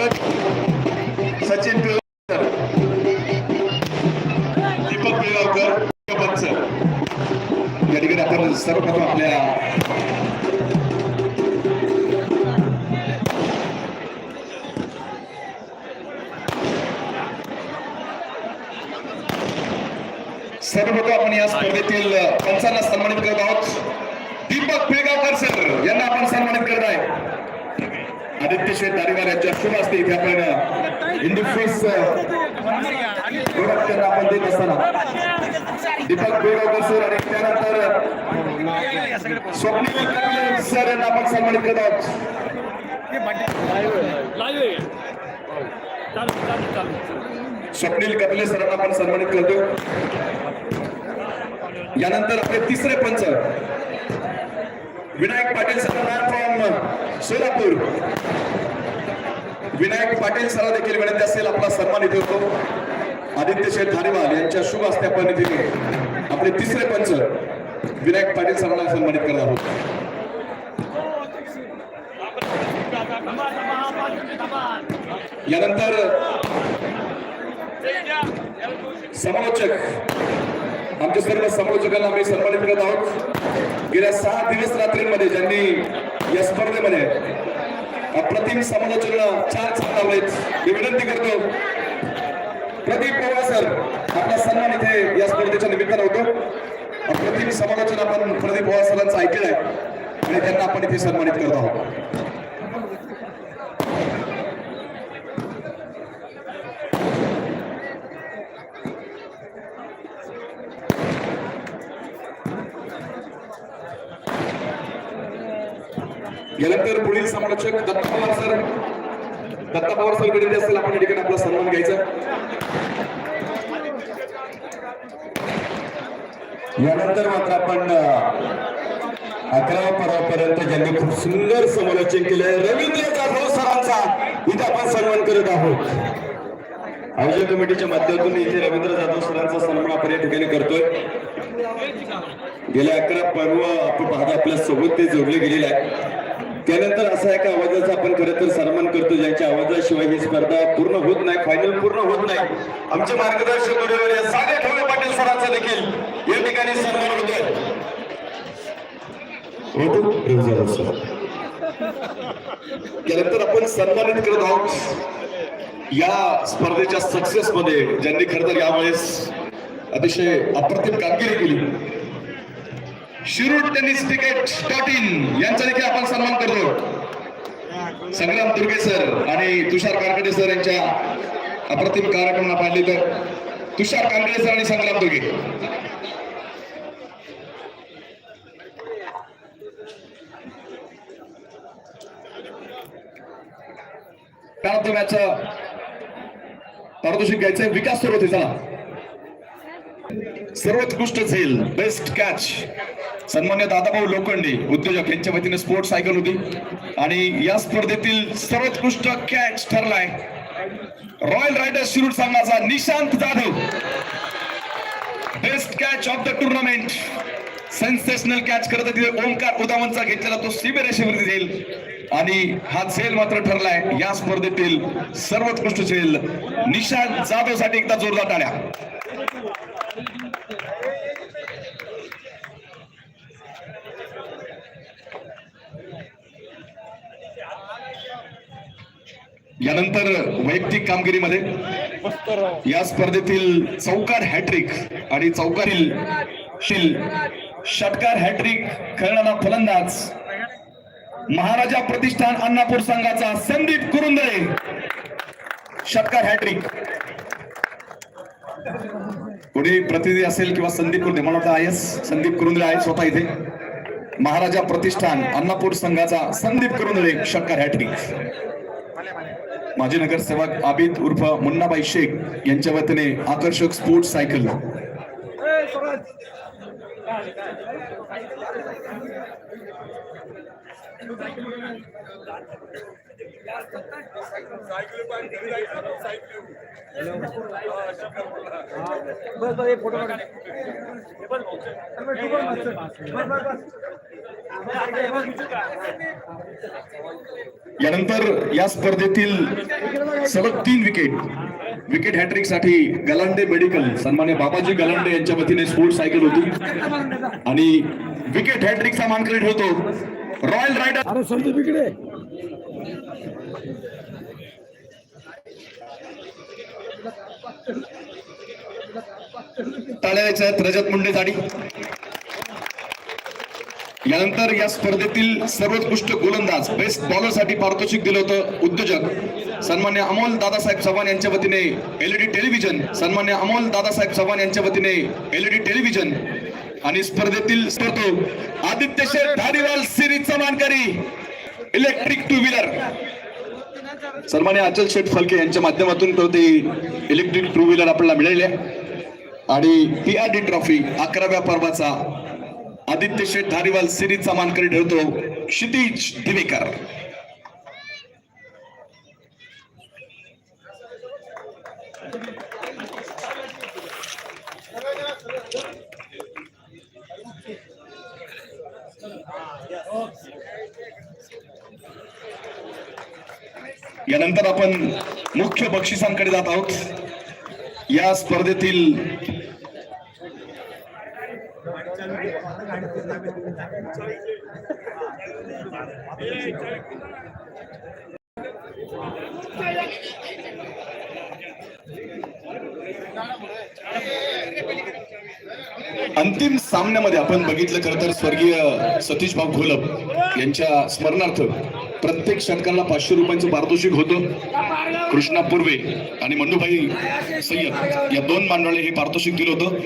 स्वागत. सचिन पिळगावकर. दीपक पिळगावकर या ठिकाणी आपण सर्वप्रथम आपल्या सर्वप्रथम आपण या स्पर्धेतील पंचांना सन्मानित करत आहोत. दीपक पिळगावकर सर यांना आपण सन्मानित करत आहे. आदित्य शेठ दारीवार यांच्या शुभ असते इथे आपण हिंदू फेस त्यांना आपण देत असताना. दीपक पिळगावकर सर आणि त्यानंतर स्वप्नील सर यांना आपण सन्मानित करत आहोत. स्वप्नील कपिले सरांना आपण सन्मानित करतो. यानंतर आपले तिसरे पंच. Vinayak Patil sir from Solapur. Vinayak Patil sir देखील विनंती असेल आपला सन्मान इथे होतो. आदित्य शेठ धारीवाल यांच्या शुभ हस्ते आपण इथे आपले तिसरे पंच विनायक पाटील सरांना सन्मानित करत आहोत. यानंतर समालोचक आमच्या सर्व समालोचकांना आम्ही सन्मानित करत आहोत. गेल्या सहा दिवस रात्रींमध्ये ज्यांनी या स्पर्धेमध्ये अप्रतिम समालोचना चार छान लावलेत मी विनंती करतो. प्रदीप पवार सर आपला सन्मान इथे या स्पर्धेच्या निमित्तानं होतो. अप्रतिम समालोचना आपण प्रदीप पवार सरांचं ऐकलं आहे आणि त्यांना आपण इथे सन्मानित करत आहोत. यानंतर पुढील समालोचक दत्ता पवार सर. दत्ता पवार सरकडे असेल आपण या ठिकाणी आपला सन्मान घ्यायचा. यानंतर मात्र आपण अकरावा पर्वापर्यंत ज्यांनी खूप सुंदर समालोचन केलंय रवींद्र जाधव सरांचा इथे आपण सन्मान करत आहोत. आयोजन कमिटीच्या माध्यमातून इथे रवींद्र जाधव सरांचा सन्मान आपण या ठिकाणी करतोय. गेल्या अकरा पर्व आपण पाहता आपल्यासोबत ते जोडले गेलेले आहे त्यानंतर असा एका आवाजाचा आपण खरं तर सन्मान करतो ज्यांच्या आवाजाशिवाय ही स्पर्धा पूर्ण होत नाही फायनल पूर्ण होत नाही. आमचे मार्गदर्शक गुरुवर या सागे ठेवले पाटील सरांचा देखील. या ठिकाणी सन्मान होतोय. त्यानंतर आपण सन्मानित करत आहोत या स्पर्धेच्या सक्सेस मध्ये ज्यांनी खर तर यावेळेस अतिशय अप्रतिम कामगिरी केली. Shirur tennis cricket dot in यांचा देखील आपण सन्मान करतो. संग्राम दुर्गे सर आणि तुषार कारकडे सर यांच्या अप्रतिम कार्यक्रमाला पाहिले तर तुषार कांगडे सर आणि संग्राम दुर्गे. त्यानंतर याचं पारितोषिक घ्यायचंय. विकास सुरू होते चला. सर्वोत्कृष्ट झेल बेस्ट कॅच सन्मान्य दादाभाऊ लोखंडे उद्योजक यांच्या वतीने स्पोर्ट सायकल होती. आणि या स्पर्धेतील सर्वोत्कृष्ट कॅच ठरलाय. रॉयल रायडर्स शिरूर संघाचा Nishant Jadhav. Best catch of the tournament sensational catch करत तिथे ओंकार उदामनचा घेतलेला तो सीमेरेषेवरती जाईल. आणि हा झेल मात्र ठरलाय. या स्पर्धेतील सर्वोत्कृष्ट झेल निशांत जाधवसाठी एकदा जोरदार टाळ्या. यानंतर वैयक्तिक कामगिरीमध्ये या स्पर्धेतील चौकार हॅट्रिक आणि चौकारील शील षटकार हॅट्रिक खेळणारा फलंदाज महाराजा प्रतिष्ठान अन्नापूर संघाचा संदीप कुरुंदळे षटकार हॅट्रिक कोणी प्रतिनिधी असेल किंवा संदीप कुरुंदे मला वाटतं आहेस संदीप कुरुंदळे आहे स्वतः इथे. महाराजा प्रतिष्ठान अन्नापूर संघाचा संदीप कुरुंदळे षटकार हॅट्रिक माजी नगरसेवक आबिद उर्फ मुन्नाबाई शेख यांच्या वतीने आकर्षक स्पोर्ट्स सायकल. बस बस एक फोटो काढा यानंतर या स्पर्धेतील सलग तीन विकेट विकेट हॅट्रिकसाठी गलांडे मेडिकल सन्मान्य बाबाजी गलांडे यांच्या वतीने स्पोर्ट सायकल होती. आणि विकेट हॅट्रिकचा मानकरी ठेवतो रॉयल रायडर अरे रजत मुंडे झाडी यानंतर या स्पर्धेतील सर्वोत्कृष्ट गोलंदाज बेस्ट बॉलरसाठी पारितोषिक दिलं होतं उद्योजक सन्मान्य अमोल दादासाहेब चव्हाण यांच्या वतीने एलईडी टेलिव्हिजन सन्मान्य अमोल दादासाहेब चव्हाण यांच्या वतीने एलईडी टेलिव्हिजन आणि स्पर्धेतील स्पर्धो आदित्य शेठ धारीवाल सिरीजचा मानकरी इलेक्ट्रिक टू व्हीलर सन्मान्य अचल शेठ फलके यांच्या माध्यमातून तो ते इलेक्ट्रिक टू व्हीलर आपल्याला मिळाले आणि पी आर डी ट्रॉफी अकराव्या पर्वाचा आदित्य शेठ धारीवाल सिरीजचा मानकरी ठरतो क्षितिज दिवेकर. यानंतर आपण मुख्य बक्षिसांकडे जात आहोत. या स्पर्धेतील अंतिम सामन्यामध्ये आपण बघितलं खरं तर स्वर्गीय सतीश भाऊ घोलप यांच्या स्मरणार्थ प्रत्येक षटकाला पाचशे रुपयांचं पारितोषिक होतं. कृष्णा पूर्वे आणि मंडूभाई सय्यद या दोन मांडळे हे पारितोषिक दिलं होतं.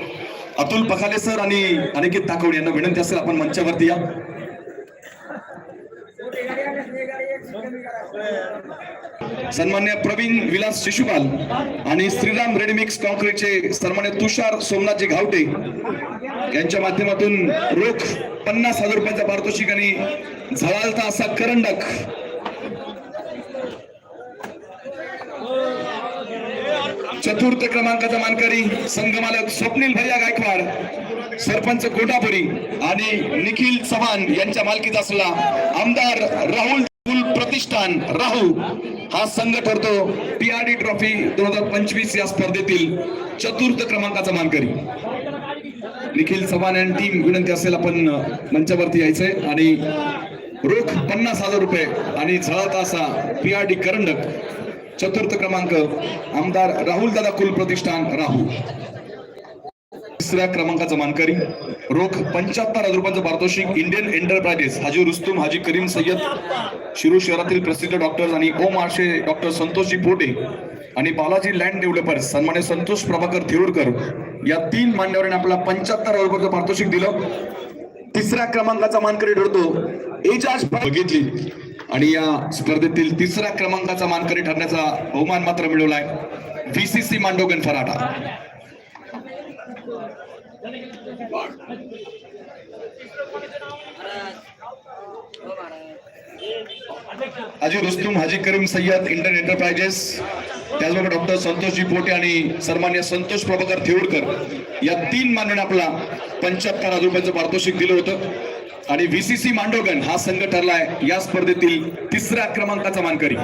अतुल पखाले सर आणि अनिकेत ताकवडे यांना विनंती असेल आपण मंचावरती या. सन्मान्य प्रवीण विलास शिशुपाल आणि श्रीराम रेडीमिक्स कॉन्क्रीटचे सन्मान्य तुषार सोमनाथजी घावटे यांच्या माध्यमातून रोख पन्नास हजार रुपयाचा पारितोषिक आणि झळालता असा करंडक. चतुर्थ क्रमांकाचा मानकरी संघमालक स्वप्नील भैया गायकवाड सरपंच कोटापुरी आणि निखिल चव्हाण यांच्या मालकीचा असला आमदार राहुल प्रतिष्ठान. राहू हा संघ ठरतो डी ट्रॉफी दोन हजार पंचवीस या स्पर्धेतील चतुर्थ क्रमांकाचा मानकरी. निखिल चव्हाण आणि टीम विनंती असेल आपण मंचावरती यायचंय. आणि रोख पन्नास हजार रुपये आणि झळत असा डी करंडक चतुर्थ क्रमांक आमदार राहुल दादा कुल प्रतिष्ठान राहुल तिसऱ्या क्रमांकाचा मानकरी रोख पंच्याहत्तर हजार रुपयांचं पारितोषिक इंडियन एंटरप्राइजेस हाजी रुस्तुम हाजी करीम सय्यद शिरू शहरातील प्रसिद्ध डॉक्टर्स आणि ओम आशे डॉक्टर संतोषजी पोटे आणि बालाजी लँड डेव्हलपर्स सन्मान्य संतोष प्रभाकर थिरुरकर या तीन मान्यवरांनी आपल्याला पंच्याहत्तर हजार रुपयाचं पारितोषिक दिलं. तिसऱ्या क्रमांकाचा मानकरी ठरतो एजाज बघितली. आणि या स्पर्धेतील तिसऱ्या क्रमांकाचा मानकरी ठरण्याचा बहुमान मात्र मिळवलाय. व्हीसीसी मांडोगन फराटा. अजय रुस्तुम हाजी करीम सय्यद इंडियन एंटरप्राइजेस त्याचबरोबर डॉक्टर संतोषजी पोटे आणि सन्मान्य संतोष प्रभाकर थिवडकर या तीन मानवाने आपला पंच्याहत्तर हजार रुपयाचं पारितोषिक दिलं होतं. आणि व्हीसीसी मांडोगन हा संघ ठरलाय या स्पर्धेतील तिसऱ्या क्रमांकाचा मानकरी.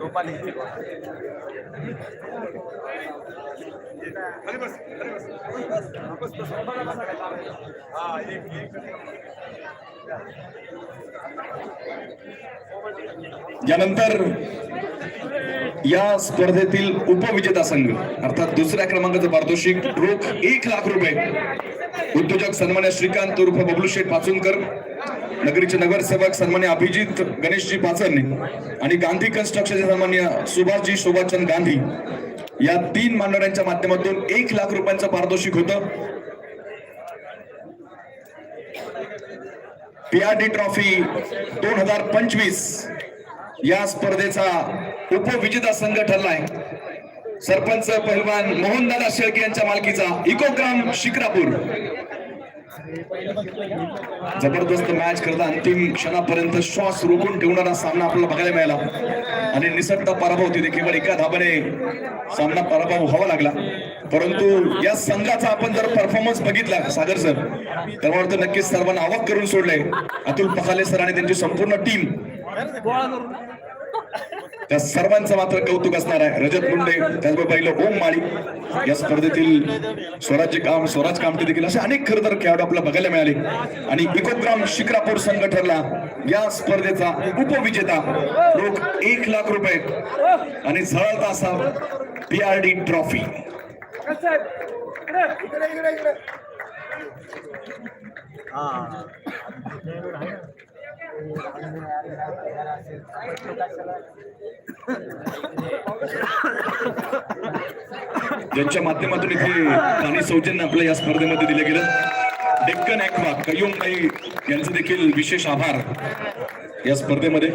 गोपाली अरे हा एक यानंतर या स्पर्धेतील उपविजेता संघ अर्थात दुसऱ्या क्रमांकाचं पारितोषिक रोख एक लाख रुपये. उद्योजक सन्मान्य श्रीकांत उर्फ बबलू शेठ पाचुनकर नगरीचे नगरसेवक सन्मान्य अभिजित गणेशजी पाचरणे आणि गांधी कन्स्ट्रक्शनचे सन्मान्य सुभाषजी शोभाचंद गांधी. या तीन मांडवऱ्यांच्या माध्यमातून एक लाख रुपयांचं पारितोषिक होतं. पीआरडी ट्रॉफी दोन हजार पंचवीस या स्पर्धेचा उपविजेता संघ ठरलाय. सरपंच पहिलवान मोहनदादा शेळके यांच्या मालकीचा इकोग्राम शिक्रापूर जबरदस्त मॅच करता अंतिम क्षणापर्यंत श्वास रोखून ठेवणारा सामना आपल्याला बघायला मिळाला. आणि निसटता पराभव तिथे केवळ एका धाबाने सामना पराभव व्हावा लागला. परंतु या संघाचा आपण जर परफॉर्मन्स बघितला सागर सर तर मला वाटतं नक्कीच सर्वांना आवक करून सोडलंय. अतुल पखाले सर आणि त्यांची संपूर्ण टीम त्या सर्वांचं मात्र कौतुक असणार आहे. रजत मुंडे त्याचबरोबर पहिलं ओम माळी. या स्पर्धेतील स्वराज्य काम स्वराज कामटे देखील असे अनेक खरं तर खेळाडू आपल्याला बघायला मिळाले. आणि इकोग्राम शिक्रापूर संघ ठरला. या स्पर्धेचा उपविजेता रोख एक लाख रुपये आणि झळता असा पीआरडी ट्रॉफी इकडे इकडे इकडे इकडे. ज्यांच्या माध्यमातून इथे पाणी सौजन्य आपल्या या स्पर्धेमध्ये दिलं गेलं. डेक्कन ऍक्वा कयुम भाई यांचे देखील विशेष आभार या स्पर्धेमध्ये.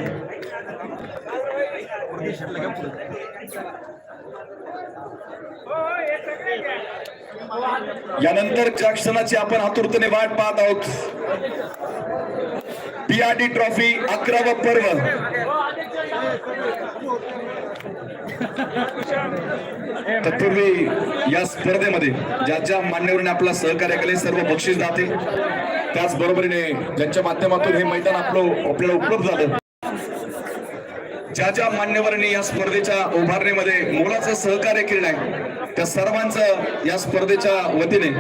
यानंतर ज्या क्षणाची आपण आतुरतेने वाट पाहत आहोत पीआरडी ट्रॉफी अकरावा पर्व. तत्पूर्वी या स्पर्धेमध्ये ज्या ज्या मान्यवरांनी आपला सहकार्य केले सर्व बक्षीस जाते त्याचबरोबरीने ज्यांच्या माध्यमातून हे मैदान आपलं आपल्याला उपलब्ध झालं. ज्या ज्या मान्यवरांनी या स्पर्धेच्या उभारणीमध्ये मोलाचं सहकार्य केलं आहे त्या सर्वांचं या स्पर्धेच्या वतीने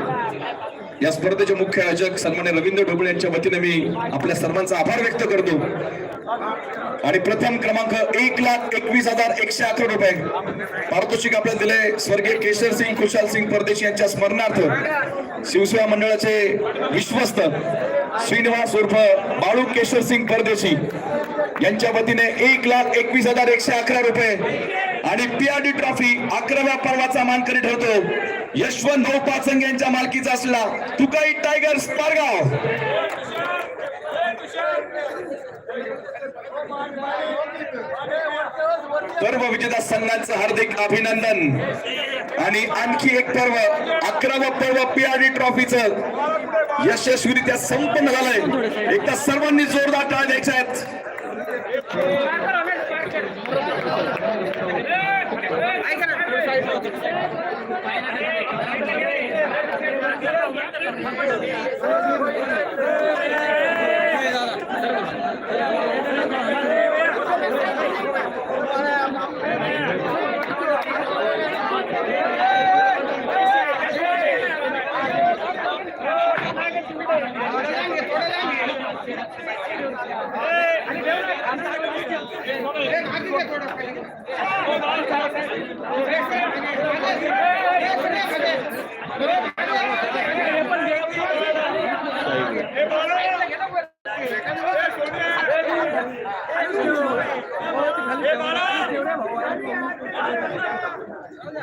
या स्पर्धेचे मुख्य आयोजक सन्मान्य रवींद्र ढोबळे यांच्या वतीने मी आपल्या सर्वांचा आभार व्यक्त करतो. आणि प्रथम क्रमांक एक लाख एकवीस हजार एकशे अकरा रुपये. पारितोषिक आपल्याला दिले स्वर्गीय केशर सिंग खुशाल सिंग परदेशी यांच्या स्मरणार्थ. शिवसेना मंडळाचे विश्वस्त श्रीनिवास उर्फ बाळू केशर सिंग परदेशी. यांच्या वतीने एक लाख एकवीस हजार एकशे अकरा रुपये आणि पीआरडी ट्रॉफी अकराव्या पर्वाचा मानकरी ठरतो. यशवंत भाऊ पाचंग यांच्या मालकीचा असला तुकाई टायगर पारगाव पर्व विजेता संघांचं हार्दिक अभिनंदन. आणि आणखी एक पर्व अकरावं पर्व पीआरडी ट्रॉफीचं यशस्वीरित्या संपन्न झालंय. एकदा सर्वांनी जोरदार टाळ द्यायचा थोड़ा